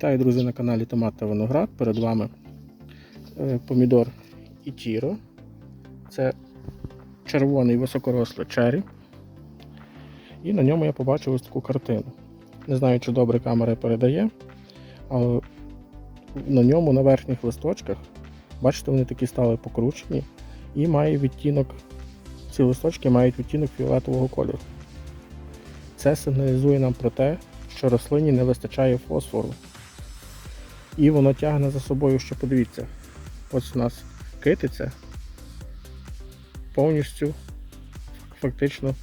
Вітаю, друзі, на каналі Томат та Виноград. Перед вами е, помідор Ітіро. Це червоний високорослий чері. І на ньому я побачив ось таку картину. Не знаю, чи добре камера передає, але на ньому на верхніх листочках, бачите, вони такі стали покручені і має відтінок, ці листочки мають відтінок фіолетового кольору. Це сигналізує нам про те, що рослині не вистачає фосфору. І воно тягне за собою, що подивіться, ось у нас китиця повністю фактично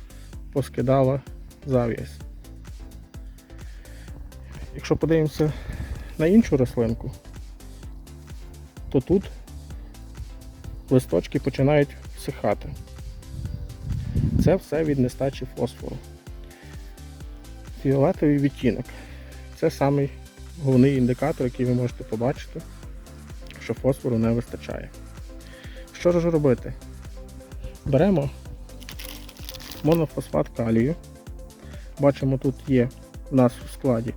поскидала зав'язь. Якщо подивимося на іншу рослинку, то тут листочки починають всихати. Це все від нестачі фосфору. Фіолетовий відтінок. Це самий головний індикатор, який ви можете побачити, що фосфору не вистачає. Що ж робити? Беремо монофосфат калію. Бачимо, тут є у нас в складі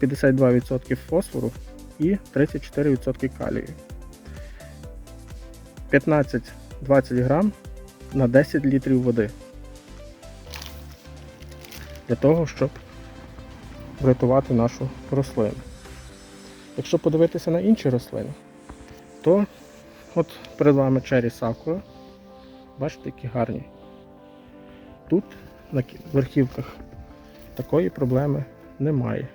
52% фосфору і 34% калію. 15-20 грам на 10 літрів води. Для того, щоб врятувати нашу рослину. Якщо подивитися на інші рослини, то от перед вами Cherry Sakura. Бачите, які гарні. Тут на верхівках такої проблеми немає.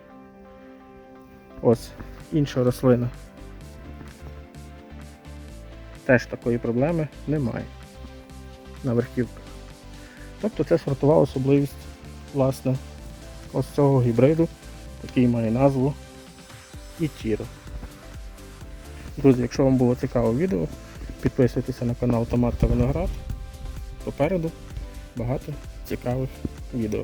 Ось інша рослина. Теж такої проблеми немає на верхівках. Тобто це сортова особливість власне ось цього гібриду, який має назву Ітіро. Друзі, якщо вам було цікаве відео, підписуйтеся на канал Томат та Виноград. Попереду багато цікавих відео.